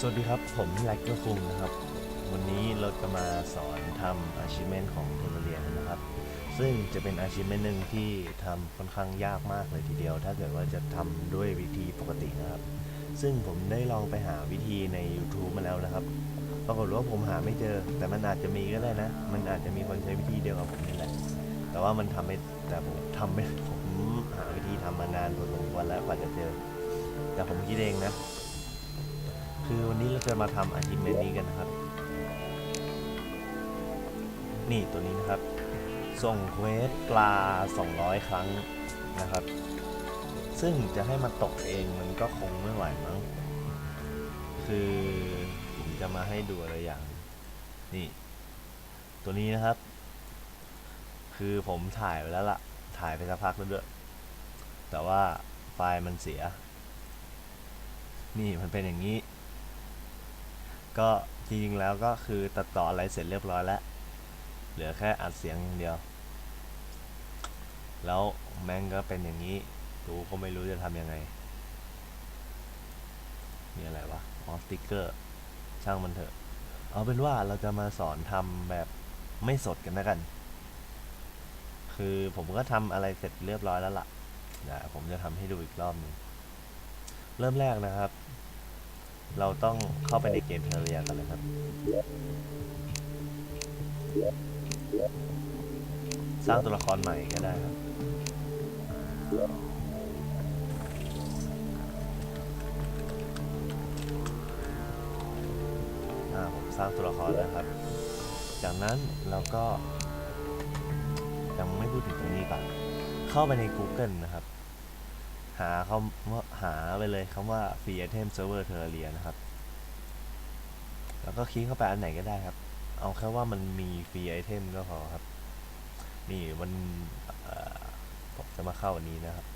สวัสดีครับ ผมแลกเกอร์คุงนะครับ วันนี้เราจะมาสอนทำ achievement ของเทเลเรียนนะครับ ซึ่งจะเป็น achievement หนึ่งที่ทำค่อนข้างยากมากเลยทีเดียว ถ้าเกิดว่าจะทำด้วยวิธีปกตินะครับ ซึ่งผมได้ลองไปหาวิธีใน YouTube มาแล้วนะครับ ปรากฏว่าผมหาไม่เจอ แต่มันอาจจะมีก็ได้นะ มันอาจจะมีคนใช้วิธีเดียวกับผมนี่แหละ แต่ว่ามันทำไม่ แต่ผมทำไม่ ผมหาวิธีทำมานานพอสมควรแล้วกว่าจะเจอ แต่ผมคิดเองนะ คือวันนี้เราจะมาทำอาชีพนี้กันนะครับ นี่ตัวนี้นะครับ ส่งเควสปลา 200 ครั้งนะครับ ซึ่งจะให้มาตกเองมันก็คงไม่ไหวมั้ง คือผมจะมาให้ดูอะไรอย่าง นี่ ตัวนี้นะครับ คือผมถ่ายไปแล้วล่ะ ถ่ายไปสักพักแล้วด้วย แต่ว่าไฟล์มันเสียนี่มันเป็นอย่างนี้ ก็จริงๆแล้วก็คือตัดต่ออะไรเสร็จเรียบร้อยแล้ว เหลือแค่อัดเสียงอย่างเดียว แล้วแม่งก็เป็นอย่างนี้ดูก็ไม่รู้จะทำยังไง มีอะไรวะออสติกเกอร์ ช่างมันเถอะ เอาเป็นว่าเราจะมาสอนทำแบบไม่สดกันนะกัน คือผมก็ทำอะไรเสร็จเรียบร้อยแล้วล่ะเดี๋ยวผมจะทำให้ดูอีกรอบหนึง เริ่มแรกนะครับ เราต้องเข้าไปในเกมเทอร์เรียกันเลยครับ สร้างตัวละครใหม่ก็ได้ครับ อ่าผมสร้างตัวละครแล้วครับ จากนั้นเราก็ยังไม่พูดถึงตรงนี้ก่อนเข้าไปใน Google นะครับ หาคำว่าหาไปเลยคำว่า free item server terraria นะครับ แล้วก็คลิกเข้าไปอันไหนก็ได้ครับ เอาแค่ว่ามันมี free item ก็พอครับ นี่มันผมจะมาเข้าอันนี้นะครับ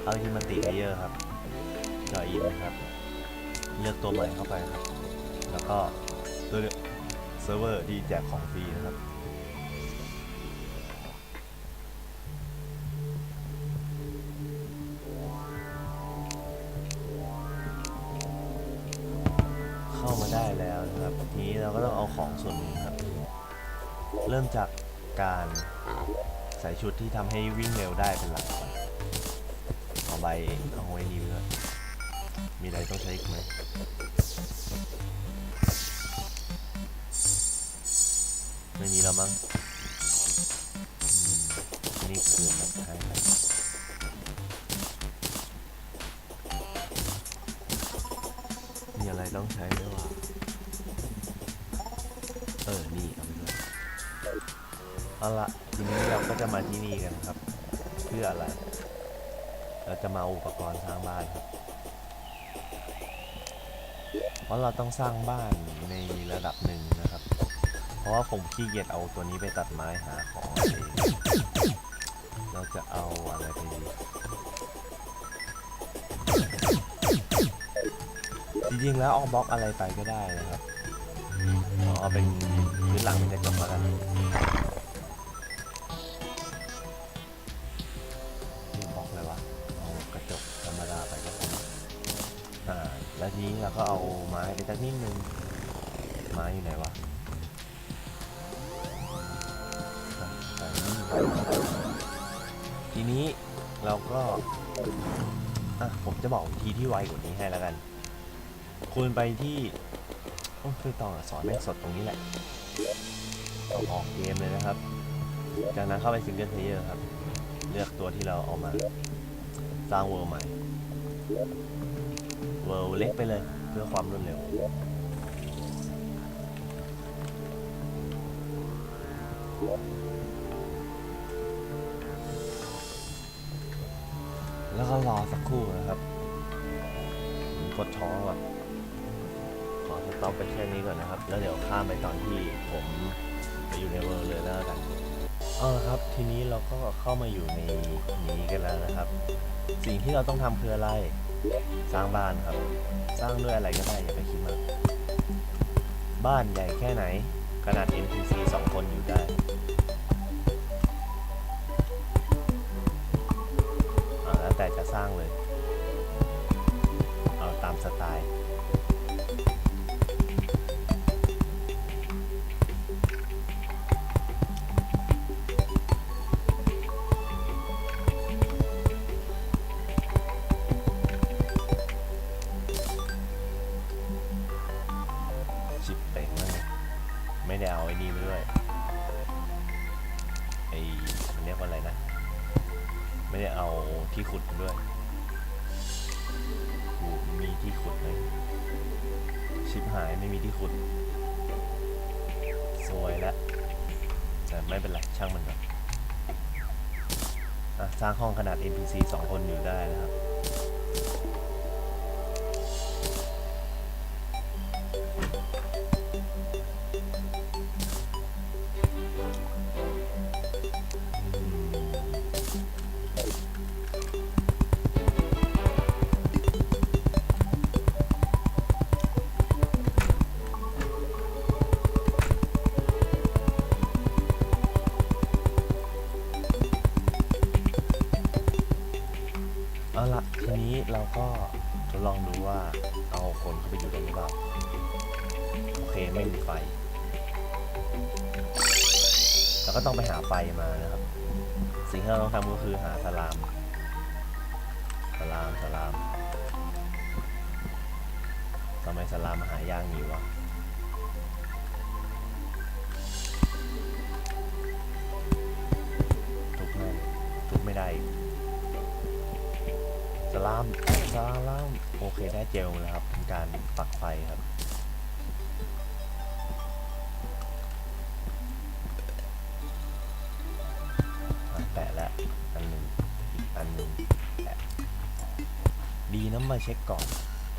เข้าที่มันติเลเยอร์ครับจอยอินนะครับ เลือกตัวใหม่เข้าไปครับ แล้วก็ตัวเลือกเซิร์ฟเวอร์ที่แจกของฟรีนะครับ ริ่มจากการใส่ชุดที่ทำให้วิ่งเร็วได้เป็นหลักก่อนเอาใบเอาไว้นี่เลยมีอะไรต้องใช้อีกไหมไม่มีแล้วมั้งนี่คือแบบไทยมีอะไรต้องใช้ด้วยวะเออ นี่ เอาละทีนี้เราก็จะมาที่นี่กันครับ เพื่ออะไร เราจะมาอุปกรณ์สร้างบ้านครับ เพราะเราต้องสร้างบ้านในระดับหนึ่งนะครับ เพราะว่าผมขี้เกียจเอาตัวนี้ไปตัดไม้หาของเองเราจะเอาอะไรไปดีจริงๆแล้วเอาบล็อกอะไรไปก็ได้นะครับเอาเอเป็นพื้นหลังเป็นกระจกแล้วกัน แล้วทีนี้เราก็เอาไม้ไปสักนิดนึงไม้อยู่ไหนวะอะใส่นี่ทีนี้เราก็อะผมจะบอกวิธีที่ไวกว่านี้ให้แล้วกันคุณไปที่โอ้คือต่อสอนแม่งสดตรงนี้แหละเอาออกเกมเลยนะครับ จากนั้นเข้าไปซิงเกิลเพลเยอร์ครับ เลือกตัวที่เราเอามาสร้างเวิร์ใหม่ เวิร์เล็กไปเลยเพื่อความรวดเร็ว แล้วก็รอสักครู่นะครับผมกดท้องก่อนขอสต็อปไปแค่นี้ก่อนนะครับ แล้วเดี๋ยวข้ามไปตอนที่ผมไปอยู่ในเวิร์เลยแล้วกันเอาละครับ ทีนี้เราก็เข้ามาอยู่ในนี้กันแล้วนะครับ สิ่งที่เราต้องทำคืออะไร สร้างบ้านครับ สร้างด้วยอะไรก็ได้อย่าไปคิดมาก บ้านใหญ่แค่ไหน ขนาด NPC สองคนอยู่ได้อ่าแล้วแต่จะสร้างเลย เอาตามสไตล์ ไม่ได้เอาที่ขุดด้วยกูมีที่ขุดไหมชิปหายไม่มีที่ขุดสวยแล้วแต่ไม่เป็นไรช่างมันครับสร้างห้องขนาด NPC 2 คนอยู่ได้นะครับ เอาละทีนี้เราก็ทดลองดูว่าเอาคนเข้าไปอยู่ได้หรือเปล่า โอเคไม่มีไฟ เราก็ต้องไปหาไฟมานะครับ สิ่งที่เราต้องทำก็คือหาสลาม สลามสลามทำไมสลามหายากอยู่วะ เคได้เจลแล้วครับทำการปักไฟครับแปะแล้วอันหนึ่งอีกอันหนึ่งแปะดีนะมาเช็คก่อน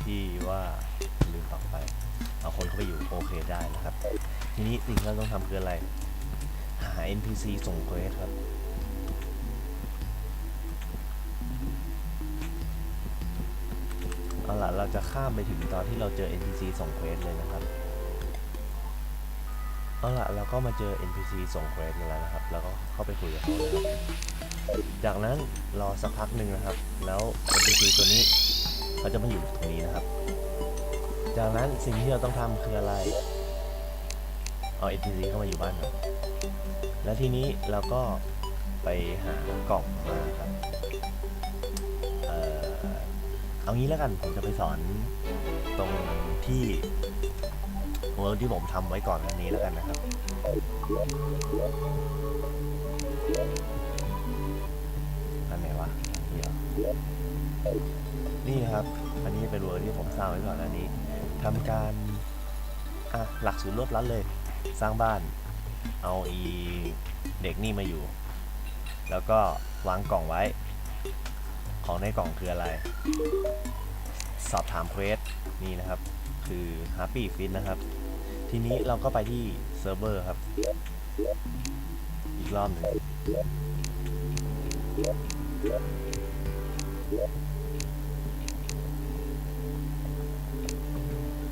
ที่ว่าลืมปักไฟเอาคนเข้าไปอยู่โอเคได้นะครับ ทีนี้สิ่งที่เราต้องทำคืออะไร หา NPC ส่งเควสครับ เอาล่ะเราจะข้ามไปถึงตอนที่เราเจอ NPC ส่งเควสเลยนะครับ เอาล่ะเราก็มาเจอ NPC ส่งเควสกันแล้วนะครับ เราก็เข้าไปคุยกับเขาเลยครับ จากนั้นรอสักพักหนึ่งนะครับ แล้ว NPC ตัวนี้เขาจะมาอยู่ตรงนี้นะครับ จากนั้นสิ่งที่เราต้องทำคืออะไร เอา NPC เข้ามาอยู่บ้านครับแล้วทีนี้เราก็ไปหากล่องมาครับ เอางี้แล้วกันผมจะไปสอนตรงที่เวิร์กที่ผมทำไว้ก่อนอันนี้แล้วกันนะครับ อันไหนวะอันนี้เหรอนี่ครับ อันนี้เป็นเวิร์ที่ผมสร้างไว้ก่อนอันนี้ทำการอะหลักสูตรรวบลัดเลย สร้างบ้าน เอาอีเด็กนี่มาอยู่ แล้วก็วางกล่องไว้ ของในกล่องคืออะไร สอบถามเควสนี่นะครับ คือ Happy Fit นะครับ ทีนี้เราก็ไปที่เซิร์ฟเวอร์ครับ อีกรอบหนึ่ง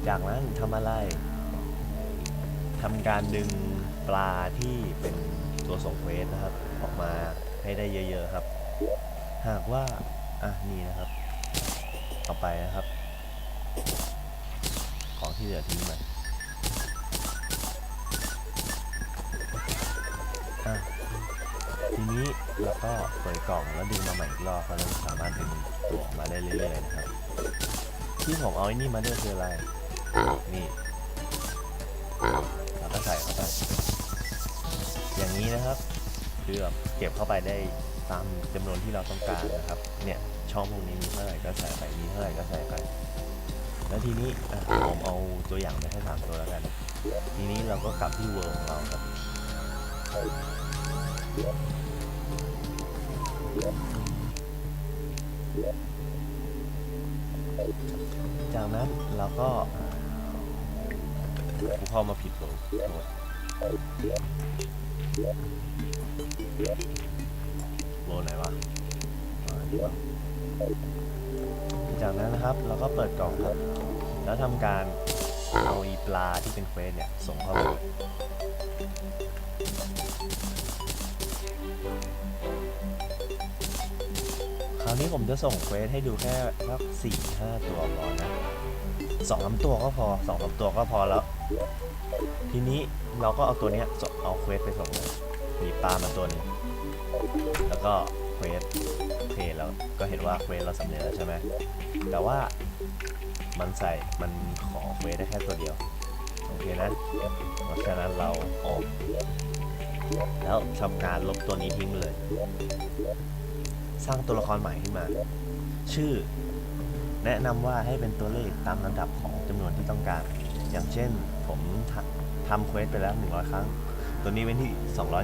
จากนั้นทำอะไรทำการดึงปลาที่เป็นตัวส่งเควสนะครับ ออกมาให้ได้เยอะ ๆ ครับ หากว่า อะนี่นะครับเอไปนะครับ ของที่เหลือทิ้งไปอะทีนี้เราก็เปิดกล่องแล้วดึงมาใหม่อีกรอบแล้วเราสามารถดึงตัวออกมาได้เรื่อยๆนะครับ ที่ผมเอาไอ้นี่มาด้วยคืออะไร นี่เราก็ใส่เข้าไป อย่างนี้นะครับคือเก็บเข้าไปได้ตามจำนวนที่เราต้องการนะครับ เนี่ย ช่องพวกนี้มีเท่าไหร่ก็ใส่ไปมีเท่าไหร่ก็ใส่ไป แล้วทีนี้อะผมเอาตัวอย่างไปแค่สามตัวแล้วกัน ทีนี้เราก็กลับที่เวิร์ของเราครับจากนั้นเราก็กูเข้ามาผิดโหลดโหลดโหลดไหนวะอ่านี่วะ จากนั้นนะครับเราก็เปิดกล่องครับ แล้วทำการเอาอีปลาที่เป็นเควสเนี่ยส่งเข้าไปคราวนี้ผมจะส่งเควสให้ดูแค่สักสี่ห้าตัวพอนะสองสามตัวก็พอสองสามตัวก็พอแล้ว ทีนี้เราก็เอาตัวเนี้ยเอาเควสไปส่งเลยมีปลามาตัวนึงแล้วก็ สโอเคเราก็เห็นว่าเควสเราสำเร็จแล้วใช่ไหมแต่ว่ามันใส่มันขอเควสได้แค่ตัวเดียวโอเคนะเพราะฉะนั้นเราออกแล้วทำการลบตัวนี้ทิ้งเลย สร้างตัวละครใหม่ขึ้นมา ชื่อแนะนำว่าให้เป็นตัวเลขตามลำดับของจำนวนที่ต้องการ อย่างเช่นผมทำทำเควสไปแล้ว 100 ครั้ง ตัวนี้เป็นที่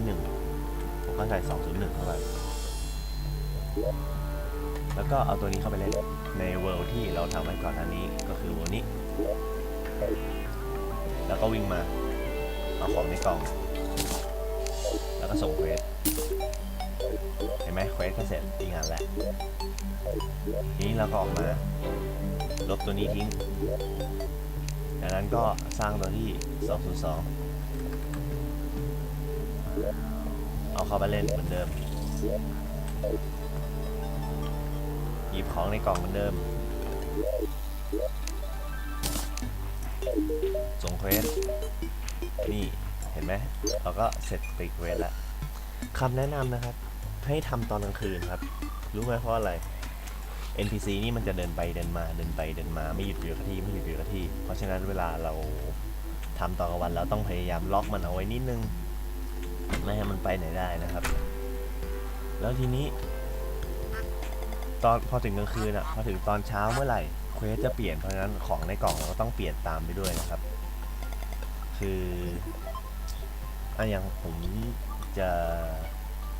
201 ผมก็ใส่201 เข้าไป แล้วก็เอาตัวนี้เข้าไปเล่นในเวิลด์ที่เราทำไว้ก่อนหน้านี้ก็คือเวิลด์นี้ แล้วก็วิ่งมา เอาของในกล่อง แล้วก็ส่งเควสเห็นไหมเควสก็เสร็จอีกงานแหละทีนี้เราก็ออกมา ลบตัวนี้ทิ้งจากนั้นก็สร้างตัวที่ 202 เอาเข้าไปเล่นเหมือนเดิม หยิบของในกล่องเหมือนเดิม ส่งเควส นี่เห็นไหมเราก็เสร็จติดเควสแล้วคำแนะนำนะครับ ให้ทำตอนกลางคืนครับ รู้ไหมเพราะอะไร NPC นี่มันจะเดินไปเดินมาเดินไปเดินมาไม่หยุดอยู่กับที่ไม่หยุดอยู่กับที่ เพราะฉะนั้นเวลาเราทำตอนกลางวันเราต้องพยายามล็อกมันเอาไว้นิดนึง ไม่ให้มันไปไหนได้นะครับ แล้วทีนี้ ตอนพอถึงกลางคืนอะพอถึงตอนเช้าเมื่อไหร่เควสจะเปลี่ยนเพราะฉะนั้นของในกล่องเราก็ต้องเปลี่ยนตามไปด้วยนะครับ คืออะอย่างผมจะ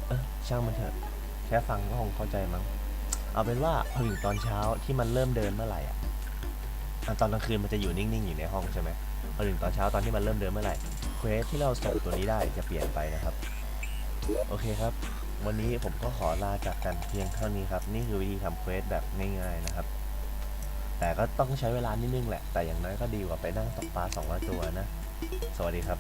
เออช่างมันเถอะแค่ฟังก็คงเข้าใจมั้งเอาเป็นว่าพอถึงตอนเช้าที่มันเริ่มเดินเมื่อไหร่อะอะตอนกลางคืนมันจะอยู่นิ่งๆอยู่ในห้องใช่ไหมพอถึงตอนเช้าตอนที่มันเริ่มเดินเมื่อไหร่เควสที่เราส่งตัวนี้ได้จะเปลี่ยนไปนะครับ โอเคครับ วันนี้ผมก็ขอลาจากกันเพียงเท่านี้ครับ นี่คือวิธีทำเควสแบบง่ายๆนะครับ แต่ก็ต้องใช้เวลานิดนึงแหละ แต่อย่างน้อยก็ดีกว่าไปนั่งตกปลา200ตัวนะ สวัสดีครับ